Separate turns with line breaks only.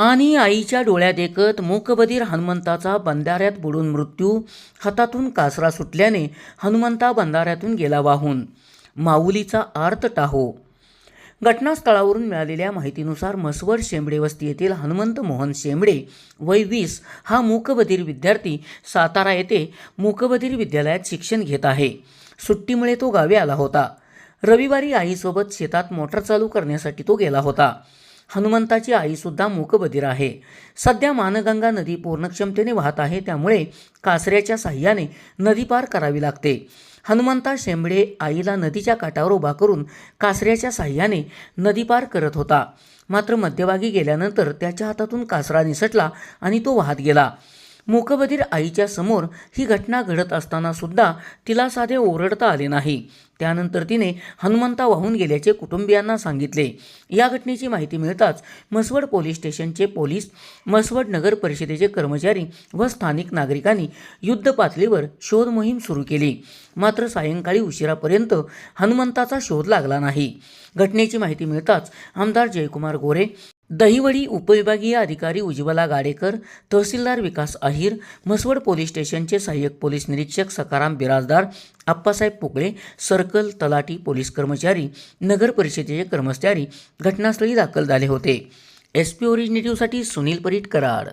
आणि आईच्या डोळ्यात एकत मूकबधीर हनुमंताचा बंधाऱ्यात बुडून मृत्यू हातातून कासरा सुटल्याने हनुमंता बंधाऱ्यातून गेला वाहून. माऊलीचा आर्त टाहो. घटनास्थळावरून मिळालेल्या माहितीनुसार मसवड शेंबडे वस्ती येथील हनुमंत मोहन शेंबडे वय वीस हा मूकबधीर विद्यार्थी सातारा येथे मूकबधीर विद्यालयात शिक्षण घेत आहे. सुट्टीमुळे तो गावी आला होता. रविवारी आईसोबत शेतात मोटर चालू करण्यासाठी तो गेला होता. हनुमंताची आईसुद्धा मूकबधीर आहे. सध्या मानगंगा नदी पूर्णक्षमतेने वाहत आहे त्यामुळे कासऱ्याच्या साह्याने नदी पार करावी लागते. हनुमंता शेंबडे आईला नदीच्या काठावर उभा करून कासऱ्याच्या साह्याने नदी पार करत होता. मात्र मध्यभागी गेल्यानंतर त्याच्या हातातून कासरा निसटला आणि तो वाहत गेला. मूकबधीर आईच्या समोर ही घटना घडत असताना सुद्धा तिला साधे ओरडता आले नाही. त्यानंतर तिने हनुमंता वाहून गेल्याचे कुटुंबियांना सांगितले. या घटनेची माहिती मिळताच मसवड पोलीस स्टेशनचे पोलीस मसवड नगर परिषदेचे कर्मचारी व स्थानिक नागरिकांनी युद्ध पातळीवर शोध मोहीम सुरू केली. मात्र सायंकाळी उशिरापर्यंत हनुमंताचा शोध लागला नाही. घटनेची माहिती मिळताच आमदार जयकुमार गोरे दहिवडी उपविभागीय अधिकारी उज्ज्वला गाडेकर तहसीलदार विकास अहिर म्हसवड पोलीस स्टेशनचे सहाय्यक पोलीस निरीक्षक सकाराम बिराजदार आप्पासाहेब पुकळे सर्कल तलाटी पोलीस कर्मचारी नगर परिषदेचे कर्मचारी घटनास्थळी दाखल झाले होते. एस पी ओरिजिनेटिव्हसाठी सुनील परीट कराड.